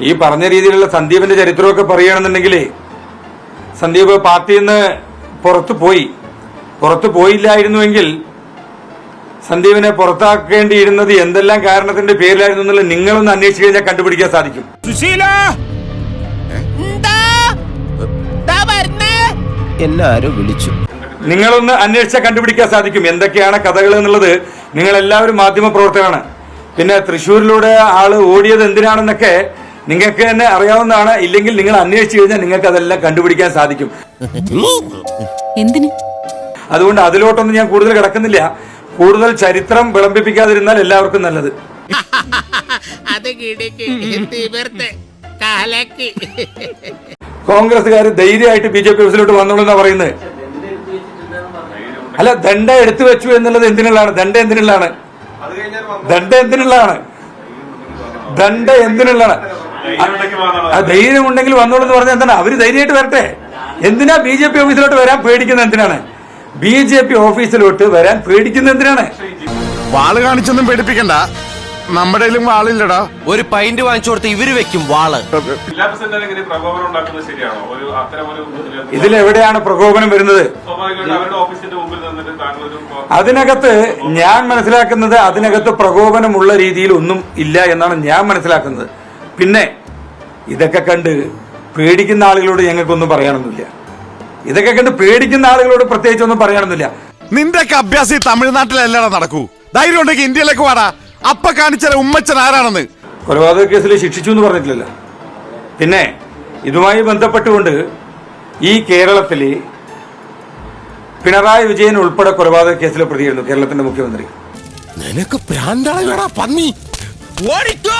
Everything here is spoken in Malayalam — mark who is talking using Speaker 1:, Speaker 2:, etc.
Speaker 1: ഈ പറഞ്ഞ രീതിയിലുള്ള സന്ദീപിന്റെ ചരിത്രമൊക്കെ പറയുകയാണെന്നുണ്ടെങ്കിൽ സന്ദീപ് പാർട്ടിയിൽ നിന്ന് പുറത്തു പോയി. പുറത്തു പോയില്ലായിരുന്നുവെങ്കിൽ സന്ദീപിനെ പുറത്താക്കേണ്ടിയിരുന്നത് എന്തെല്ലാം കാരണത്തിന്റെ പേരിലായിരുന്നു എന്നുള്ള നിങ്ങളൊന്ന് അന്വേഷിച്ചു കഴിഞ്ഞാൽ കണ്ടുപിടിക്കാൻ സാധിക്കും.
Speaker 2: സുശീല! എല്ലാരും വിളിച്ചു.
Speaker 1: നിങ്ങളൊന്ന് അന്വേഷിച്ചാൽ കണ്ടുപിടിക്കാൻ സാധിക്കും എന്തൊക്കെയാണ് കഥകൾ എന്നുള്ളത്. നിങ്ങൾ എല്ലാവരും മാധ്യമ പ്രവർത്തകരാണ് പിന്നെ തൃശ്ശൂരിലൂടെ ആൾ ഓടിയത് എന്തിനാണെന്നൊക്കെ നിങ്ങൾക്ക് തന്നെ അറിയാവുന്നതാണ്. ഇല്ലെങ്കിൽ നിങ്ങൾ അന്വേഷിച്ചു കഴിഞ്ഞാൽ നിങ്ങൾക്ക് അതെല്ലാം കണ്ടുപിടിക്കാൻ സാധിക്കും.
Speaker 3: എന്തിന്?
Speaker 1: അതുകൊണ്ട് അതിലോട്ടൊന്നും ഞാൻ കൂടുതൽ കിടക്കുന്നില്ല. കൂടുതൽ ചരിത്രം വിളമ്പിപ്പിക്കാതിരുന്നാൽ എല്ലാവർക്കും നല്ലത്. കോൺഗ്രസ്സുകാർ ധൈര്യമായിട്ട് ബി ജെ പി ഓഫീസിലോട്ട് വന്നോളൂ എന്നാ പറയുന്നത്. അല്ല ദണ്ഡ എടുത്തു വെച്ചു എന്നുള്ളത് എന്തിനുള്ളതാണ്? ദണ്ഡ എന്തിനുള്ളതാണ്? ദണ്ഡ എന്തിനുള്ളതാണ്? ദണ്ഡ എന്തിനുള്ളതാണ്? ധൈര്യം ഉണ്ടെങ്കിൽ വന്നോളൂ എന്ന് പറഞ്ഞാൽ എന്താണ്? അവർ ധൈര്യമായിട്ട് വരട്ടെ. എന്തിനാ ബി ജെ പി ഓഫീസിലോട്ട് വരാൻ പേടിക്കുന്നത് എന്തിനാണ്? ബി ജെ പി ഓഫീസിലോട്ട് വരാൻ പേടിക്കുന്നത് എന്തിനാണ്?
Speaker 4: വാൾ കാണിച്ചൊന്നും പേടിപ്പിക്കണ്ട. നമ്മുടെ വാളില്ലടാ.
Speaker 2: ഒരു പൈന്റ് വാങ്ങിച്ചു കൊടുത്ത് ഇവർ വെക്കും
Speaker 5: വാൾ.
Speaker 1: ഇതിലെവിടെയാണ് പ്രകോപനം വരുന്നത്? അതിനകത്ത് ഞാൻ മനസ്സിലാക്കുന്നത് അതിനകത്ത് പ്രകോപനമുള്ള രീതിയിൽ ഒന്നും ഇല്ല എന്നാണ് ഞാൻ മനസ്സിലാക്കുന്നത്. പിന്നെ ഇതൊക്കെ കണ്ട് പേടിക്കുന്ന ആളുകളോട് ഞങ്ങൾക്കൊന്നും പറയണമെന്നില്ല ഇതൊക്കെ കണ്ട് പേടിക്കുന്ന ആളുകളോട് പ്രത്യേകിച്ച് ഒന്നും പറയണമെന്നില്ല
Speaker 4: നിന്റെ ഒക്കെ അഭ്യാസം ഈ തമിഴ്നാട്ടിലല്ലടാ നടക്കൂ. ധൈര്യം ഉണ്ടെങ്കിൽ ഇന്ത്യയിലേക്ക് വാടാ. അപ്പ കാണിച്ച ഉമ്മച്ചൻ ആരാണെന്ന്.
Speaker 1: കൊലപാതക കേസിൽ ശിക്ഷിച്ചു എന്ന് പറഞ്ഞിട്ടില്ലല്ലോ. പിന്നെ ഇതുമായി ബന്ധപ്പെട്ടുകൊണ്ട് ഈ കേരളത്തിൽ പിണറായി വിജയൻ ഉൾപ്പെടെ കൊലപാതക കേസിലെ പ്രതിയായിരുന്നു കേരളത്തിന്റെ മുഖ്യമന്ത്രി.
Speaker 4: നിനക്ക് പ്രാന്താളി പന്നി. ഓടിക്കോ!